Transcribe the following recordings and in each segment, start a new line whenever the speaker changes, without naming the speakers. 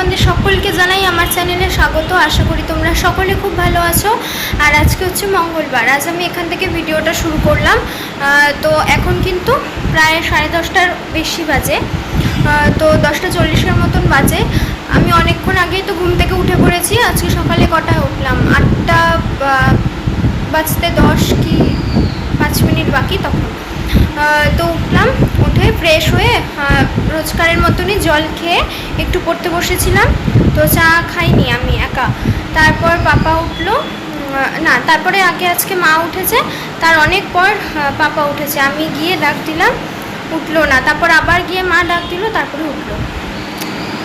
তোমাদের সকলকে জানাই আমার চ্যানেলে স্বাগত। আশা করি তোমরা সকলে খুব ভালো আছো। আর আজকে হচ্ছে মঙ্গলবার। আজ আমি এখান থেকে ভিডিওটা শুরু করলাম। তো এখন কিন্তু প্রায় সাড়ে দশটার বেশি বাজে। তো দশটা চল্লিশের মতন বাজে। আমি অনেকক্ষণ আগেই তো ঘুম থেকে উঠে পড়েছি। আজকে সকালে কটায় উঠলাম? আটটা বাজতে দশ কি পাঁচ মিনিট বাকি তখন। তো উঠলাম। উঠে ফ্রেশ হয়ে রোজকারের মতনই জল খেয়ে একটু পড়তে বসেছিলাম। তো চা খাইনি আমি একা। তারপর পাপা উঠল না, তারপরে আগে আজকে মা উঠেছে, তার অনেক পর পাপা উঠেছে। আমি গিয়ে ডাক দিলাম, উঠল না। তারপর আবার গিয়ে মা ডাক দিল, তারপরে উঠল।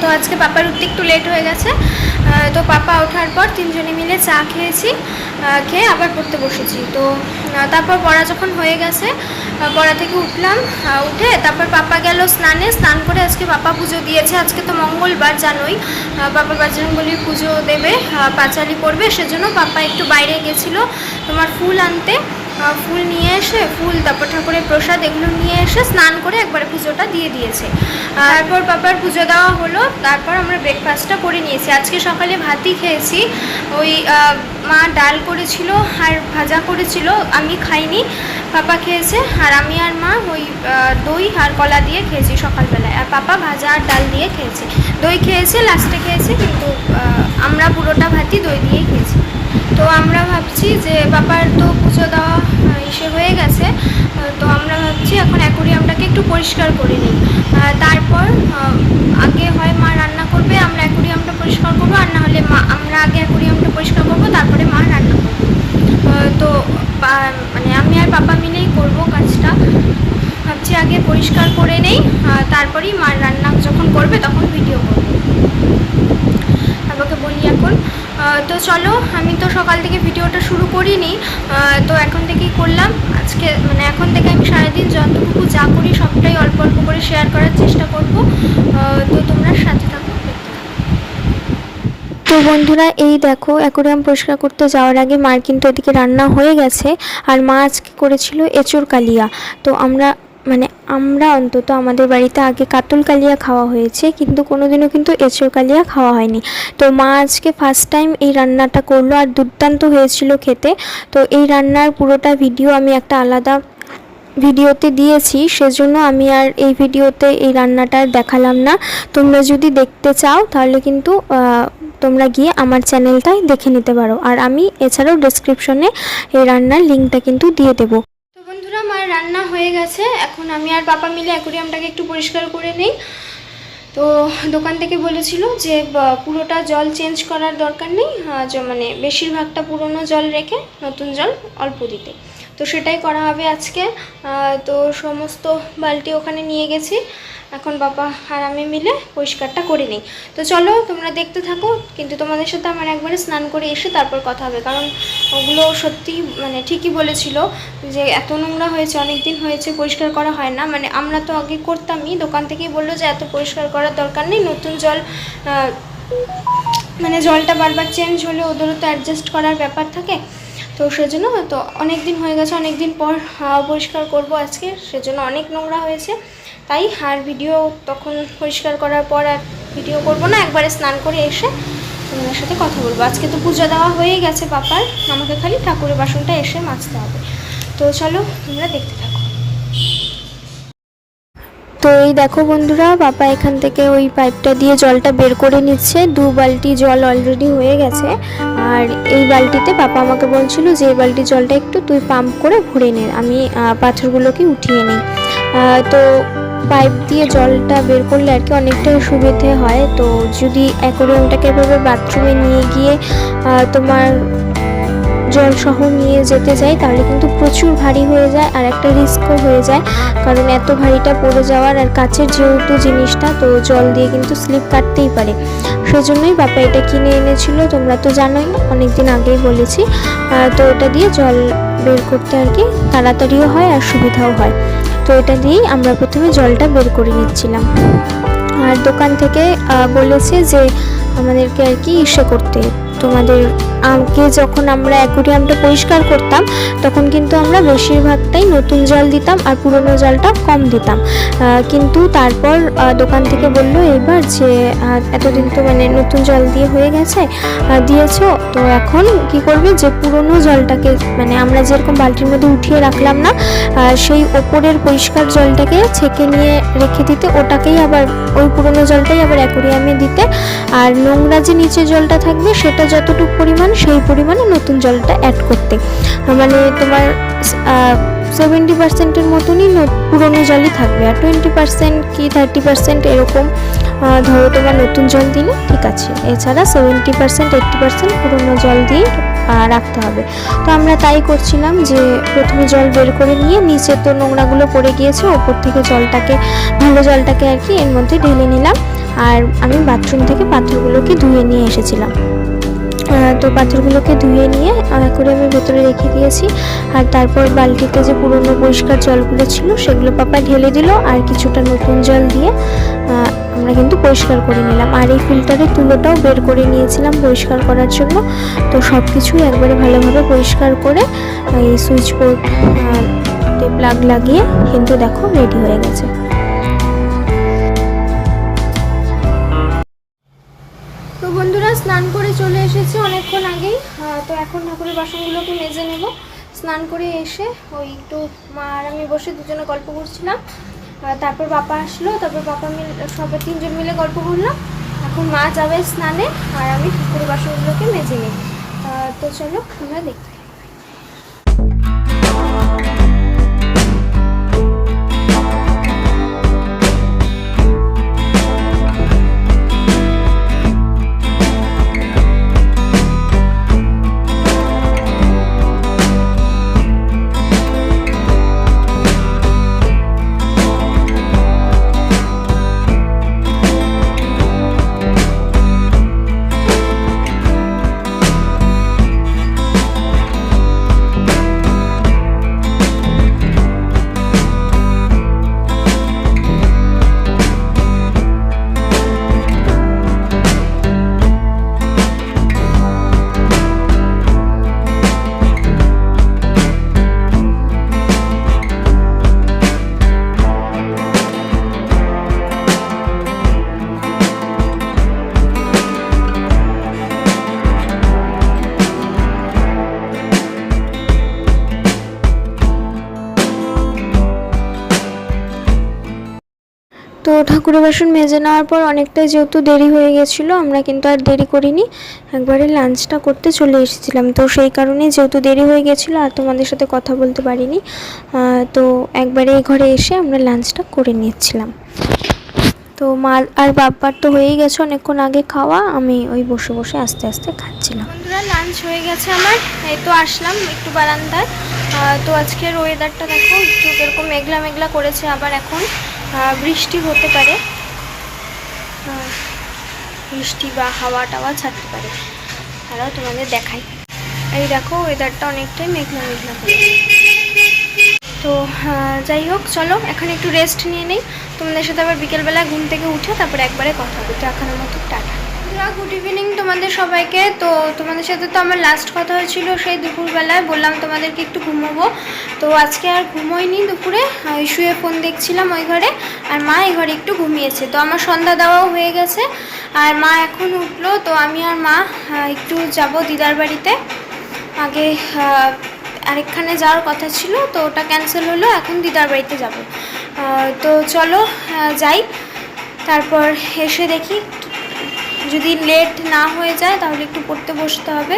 তো আজকে পাপার উঠতে একটু লেট হয়ে গেছে। তো পাপা ওঠার পর তিনজনে মিলে চা খেয়েছি খেয়ে আবার পড়তে বসেছি। তো তারপর পড়া যখন হয়ে গেছে পড়া থেকে উঠলাম উঠে তারপর পাপা গেল স্নানে। স্নান করে আজকে পাপা পুজো দিয়েছে। আজকে তো মঙ্গলবার জানোই পাপা বজরঙ্গলির পুজো দেবে পাঁচালি পড়বে। সেজন্য পাপা একটু বাইরে গেছিল তোমার ফুল আনতে। ফুল নিয়ে এসে, ফুল, তারপর ঠাকুরের প্রসাদ এগুলো নিয়ে এসে স্নান করে একবারে পুজোটা দিয়ে দিয়েছে। তারপর পাপার পুজো দেওয়া হলো, তারপর আমরা ব্রেকফাস্টটা করে নিয়েছি। আজকে সকালে ভাতই খেয়েছি। ওই মা ডাল করেছিল আর ভাজা করেছিল, আমি খাইনি, পাপা খেয়েছে, আর আমি আর মা ওই দই আর কলা দিয়ে খেয়েছি সকালবেলায়। আর পাপা ভাজা আর ডাল দিয়ে খেয়েছে। দই খেয়েছে লাস্টে খেয়েছে, কিন্তু আমরা পুরোটা ভাতই দই দিয়েই খেয়েছি। তো আমরা ভাবছি যে বাবার তো পুজো দেওয়া ইসে হয়ে গেছে তো আমরা ভাবছি এখন অ্যাকোরিয়ামটাকে একটু পরিষ্কার করে নিই। তারপর আগে হয় মা রান্না করবে, আমরা অ্যাকোরিয়ামটা পরিষ্কার করব, আর না হলে মা, আমরা আগে অ্যাকোরিয়ামটা পরিষ্কার করব, তারপরে মা রান্না করব। তো মানে আমি আর বাবা মিলেই করব কাজটা। ভাবছি আগে পরিষ্কার করে নেই তারপরেই মা রান্না যখন করবে তখন ভিডিও করব। তো চলো, আমি তো সকাল থেকে ভিডিওটা শুরু করিনি তো এখন থেকেই করলাম। আজকে মানে এখন থেকে আমি সারাদিন যতটুকু যা করি সবটাই অল্প অল্প করে শেয়ার করার চেষ্টা করব। তো তোমরা সাথে থাকো। তো বন্ধুরা, এই দেখো, অ্যাকোরিয়াম পরিষ্কার করতে যাওয়ার আগে মার কিন্তু এদিকে রান্না হয়ে গেছে, আর মা আজকে করেছিল এঁচোড় কালিয়া। তো আমরা মানে আমরা অন্তত আমাদের বাড়িতে আগে কাতল কালিয়া খাওয়া হয়েছে, কিন্তু কোনোদিনও কিন্তু এঁচোড় কালিয়া খাওয়া হয়নি। তো মা আজকে ফার্স্ট টাইম এই রান্নাটা করল আর দুর্দান্ত হয়েছিল খেতে। তো এই রান্নার পুরোটা ভিডিও আমি একটা আলাদা ভিডিওতে দিয়েছি, সেজন্য আমি আর এই ভিডিওতে এই রান্নাটা দেখালাম না। তোমরা যদি দেখতে চাও, তাহলে কিন্তু তোমরা গিয়ে আমার চ্যানেলটাই দেখে নিতে পারো। আর আমি এছাড়াও ডেসক্রিপশনে এই রান্নার লিঙ্কটা কিন্তু দিয়ে দেবো। আমার রান্না হয়ে গেছে। এখন আমি আর পাপা মিলে অ্যাকোরিয়ামটাকে একটু পরিষ্কার করে নেই। তো দোকান থেকে বলেছিল যে পুরোটা জল চেঞ্জ করার দরকার নেই। মানে বেশিরভাগটা পুরনো জল রেখে নতুন জল অল্প দিতে। তো সেটাই করা হবে আজকে। তো সমস্ত বালতি ওখানে নিয়ে গেছি। এখন বাবা আর আমি মিলে পরিষ্কারটা করে নিই। তো চলো, তোমরা দেখতে থাকো, কিন্তু তোমাদের সাথে আমার একবারে স্নান করে এসে তারপর কথা হবে। কারণ ওগুলো সত্যি মানে ঠিকই বলেছিল যে এত নোংরা হয়েছে অনেক দিন হয়েছে, পরিষ্কার করা হয় না। মানে আমরা তো আগে করতামই, দোকান থেকেই বলল যে এত পরিষ্কার করার দরকার নেই, নতুন জল মানে জলটা বারবার চেঞ্জ হলে ওদেরও তো অ্যাডজাস্ট করার ব্যাপার থাকে। তো সেজন্য তো অনেক দিন হয়ে গেছে অনেক দিন পর পরিষ্কার করব আজকে। সেজন্য অনেক নোংরা হয়েছে। তাই আর ভিডিও তখন পরিষ্কার করার পর আর ভিডিও করব না, একবারে স্নান করে এসে তোমাদের সাথে কথা বলব। আজকে তো পূজা দেওয়া হয়ে গেছে পাপার আমাকে খালি ঠাকুরের বাসনটা এসে মাজতে হবে। তো চলো, তোমরা দেখতে থাকো। তো এই দেখো বন্ধুরা, বাবা এখান থেকে ওই পাইপটা দিয়ে জলটা বের করে নিচ্ছে। দু বালতি জল অলরেডি হয়ে গেছে। আর এই বালতিতে পাপা আমাকে বলছিল যে, এই বালতি জলটা একটু তুই পাম্প করে ভরে নে। আমি পাথরগুলোকে উঠিয়ে নিই। তো পাইপ দিয়ে জলটা বের করলে আর কি অনেকটাই সুবিধে হয়। তো যদি অ্যাকোরিয়ামটাকে এভাবে বাথরুমে নিয়ে গিয়ে তোমার জল সহ নিয়ে যেতে যাই তাহলে কিন্তু প্রচুর ভারী হয়ে যায় আর একটা রিস্কও হয়ে যায়। কারণ এত ভারীটা পড়ে যাওয়ার আর কাছের যেহেতু জিনিসটা, তো জল দিয়ে কিন্তু স্লিপ কাটতেই পারে। সেজন্যই বাবা এটা কিনে এনেছিল, তোমরা তো জানোই অনেক দিন আগেই বলেছি। তো এটা দিয়ে জল বের করতে আর কি তাড়াতাড়িও হয় আর সুবিধাও হয়। তো এটা দিয়েই আমরা প্রথমে জলটা বের করে নিচ্ছিলাম। আর দোকান থেকে বলেছে যে আমাদেরকে আর কি ইসে করতে, তোমাদের আগে যখন আমরা অ্যাকুরিয়ামটা পরিষ্কার করতাম, তখন কিন্তু আমরা বেশিরভাগটাই নতুন জল দিতাম আর পুরনো জলটা কম দিতাম। কিন্তু তারপর দোকান থেকে বলল এবার যে এতদিন তো মানে নতুন জল দিয়ে হয়ে গেছে দিয়েছ, তো এখন কি করবে যে পুরনো জলটাকে মানে আমরা যেরকম বালতির মধ্যে উঠিয়ে রাখলাম না সেই ওপরের পরিষ্কার জলটাকে ছেঁকে নিয়ে রেখে দিতে, ওটাকেই আবার, ওই পুরনো জলটাই আবার অ্যাকোরিয়ামে দিতে। আর নোংরা যে নিচে জলটা থাকবে, সেটা যতটুকু পরিমাণ সেই পরিমাণে নতুন জলটা অ্যাড করতে। মানে তোমার সেভেন্টি পার্সেন্টের মতনই পুরনো জলই থাকবে। আর টোয়েন্টি পার্সেন্ট কি থার্টি পার্সেন্ট এরকম ধরো তোমার নতুন জল দিলে, ঠিক আছে। এছাড়া সেভেন্টি পার্সেন্ট এইট্টি পার্সেন্ট পুরনো জল দিয়ে রাখতে হবে। তো আমরা তাই করছিলাম যে, প্রথমে জল বের করে নিয়ে নিচে তো নোংরাগুলো পড়ে গিয়েছে, ওপর থেকে জলটাকে, ভালো জলটাকে আর কি এর মধ্যে ঢেলে নিলাম। আর আমি বাথরুম থেকে পাথরগুলোকে ধুয়ে নিয়ে এসেছিলাম। তো পাথরগুলোকে ধুয়ে নিয়ে করে আমি ভেতরে রেখে দিয়েছি। আর তারপর বালতিতে যে পুরনো পরিষ্কার জলগুলো ছিল, সেগুলো পাপা ঢেলে দিল আর কিছুটা নতুন জল দিয়ে আমরা কিন্তু পরিষ্কার করে নিলাম। আর এই ফিল্টারের তুলোটাও বের করে নিয়েছিলাম পরিষ্কার করার জন্য। তো সব কিছুই একবারে ভালোভাবে পরিষ্কার করে এই সুইচ বোর্ড প্লাগ লাগিয়ে কিন্তু দেখো রেডি হয়ে গেছে। স্নান করে চলে এসেছি অনেকক্ষণ আগেই। তো এখন ঠাকুরের বাসনগুলোকে মেজে নেব। স্নান করে এসে ওই একটু মা আর আমি বসে দুজনে গল্প করছিলাম। তারপর বাবা আসলো, তারপর বাবা মিলে সবাই তিনজন মিলে গল্প করলাম। এখন মা যাবে স্নানে, আর আমি ঠাকুরের বাসনগুলোকে মেজে নিই তো চলো আমরা দেখি। ঠাকুরের বাসন মেজে নেওয়ার পর অনেকটাই যেহেতু দেরি হয়ে গেছিল, আমরা কিন্তু আর দেরি করিনি। একবারে লাঞ্চটা করতে চলে এসেছিলাম। তো সেই কারণে যেহেতু দেরি হয়ে গেছিল আর তোমাদের সাথে কথা বলতে পারিনি তো একবারে এই ঘরে এসে আমরা লাঞ্চটা করে নিয়েছিলাম তো মা আর বাবার তো হয়েই গেছে অনেকক্ষণ আগে খাওয়া, আমি ওই বসে বসে আস্তে আস্তে খাচ্ছিলাম। বন্ধুরা, লাঞ্চ হয়ে গেছে আমার, এই তো আসলাম একটু বারান্দায়। তো আজকের ওয়েদারটা দেখো, একটু এরকম মেঘলা মেঘলা করেছে আবার এখন। বৃষ্টি হতে পারে বৃষ্টি বা হাওয়া টাওয়া ছাড়তে পারে। তারাও তোমাদের দেখাই এই দেখো ওয়েদারটা অনেকটাই মেঘলা মেঘলা করে তো যাই হোক, চলো, এখন একটু রেস্ট নিয়ে নেই। তোমাদের সাথে আবার বিকেলবেলা ঘুম থেকে উঠে তারপরে একবারে কথা বলতে তো এখনের মতো, টাটা। গুড ইভিনিং তোমাদের সবাইকে। তো তোমাদের সাথে তো আমার লাস্ট কথা হয়েছিল, সেই দুপুরবেলায় বললাম তোমাদেরকে একটু ঘুমোবো। তো আজকে আর ঘুমোইনি দুপুরে ওই শুয়ে ফোন দেখছিলাম ওই ঘরে, আর মা এই ঘরে একটু ঘুমিয়েছে। তো আমার সন্ধ্যা দেওয়াও হয়ে গেছে, আর মা এখন উঠল, তো আমি আর মা একটু যাব দিদার বাড়িতে। আগে আরেকখানে যাওয়ার কথা ছিল, তো ওটা ক্যান্সেল হলো, এখন দিদার বাড়িতে যাব। তো চলো যাই। তারপর এসে দেখি যদি লেট না হয়ে যায়, তাহলে একটু পড়তে বসতে হবে।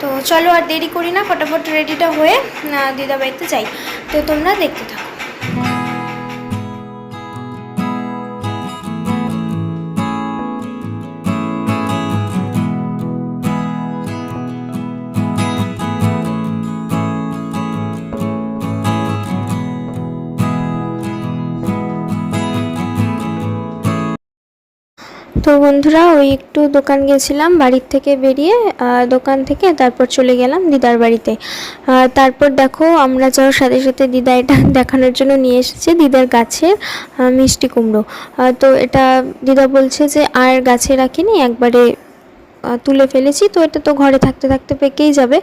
তো চলো আর দেরি করি না, ফটাফট রেডিটা হয়ে দিদাবাড়িতে দিদা বাড়িতে যাই। তো তোমরা দেখতে থাকো। তো বন্ধুরা, ওই একটু দোকান গেছিলাম, বাড়ির থেকে বেরিয়ে দোকান থেকে তারপর চলে গেলাম দিদার বাড়িতে। তারপর দেখো, আমরা যাওয়ার সাথে সাথে দিদা এটা দেখানোর জন্য নিয়ে এসেছে দিদার গাছের মিষ্টি কুমড়ো। তো এটা দিদা বলছে যে, আর গাছে রাখিনি, একবারে তুলে ফেলেছি। তো এটা তো ঘরে থাকতে থাকতে পেকেই যাবে।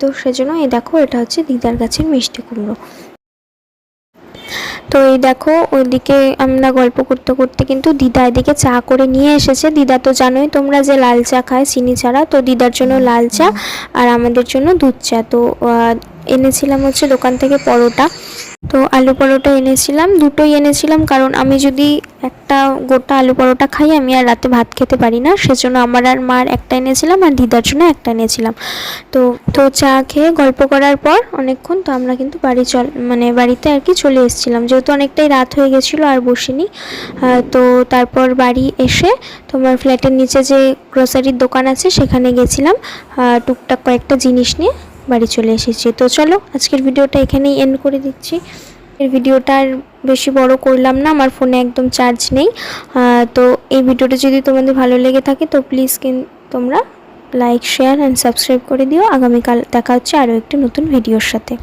তো সেজন্য এই দেখো, এটা হচ্ছে দিদার গাছের মিষ্টি কুমড়ো। তো এই দেখো, ওইদিকে আমরা গল্প করতে করতে কিন্তু দিদা এদিকে চা করে নিয়ে এসেছে। দিদা তো জানোই তোমরা যে লাল চা খায়, চিনি ছাড়া, তো দিদার জন্য লাল চা আর আমাদের জন্য দুধ চা। তো এনেছিলাম হচ্ছে দোকান থেকে পরোটা। তো আলু পরোটা এনেছিলাম, দুটোই এনেছিলাম, কারণ আমি যদি একটা গোটা আলু পরোটা খাই, আমি আর রাতে ভাত খেতে পারি না। সেজন্য আমার আর মার একটা এনেছিলাম আর দিদার জন্য একটা এনেছিলাম। তো তো চা খেয়ে গল্প করার পর অনেকক্ষণ তো আমরা কিন্তু বাড়ি চল মানে বাড়িতে আর কি চলে এসেছিলাম। যেহেতু অনেকটাই রাত হয়ে গেছিল আর বসিনি তো তারপর বাড়ি এসে তোমার ফ্ল্যাটের নিচে যে গ্রোসারির দোকান আছে, সেখানে গেছিলাম টুকটাক কয়েকটা জিনিস নিয়ে। বাড়ি চলে এসেছি। তো চলো, আজকের ভিডিওটা এখানেই এন্ড করে দিচ্ছি। এর ভিডিওটা আর বেশি বড় করলাম না, আমার ফোনে একদম চার্জ নেই। তো এই ভিডিওটা যদি তোমাদের ভালো লেগে থাকে, তো প্লিজ তোমরা লাইক শেয়ার অ্যান্ড সাবস্ক্রাইব করে দিও। আগামীকাল দেখা হচ্ছে আরও একটি নতুন ভিডিওর সাথে।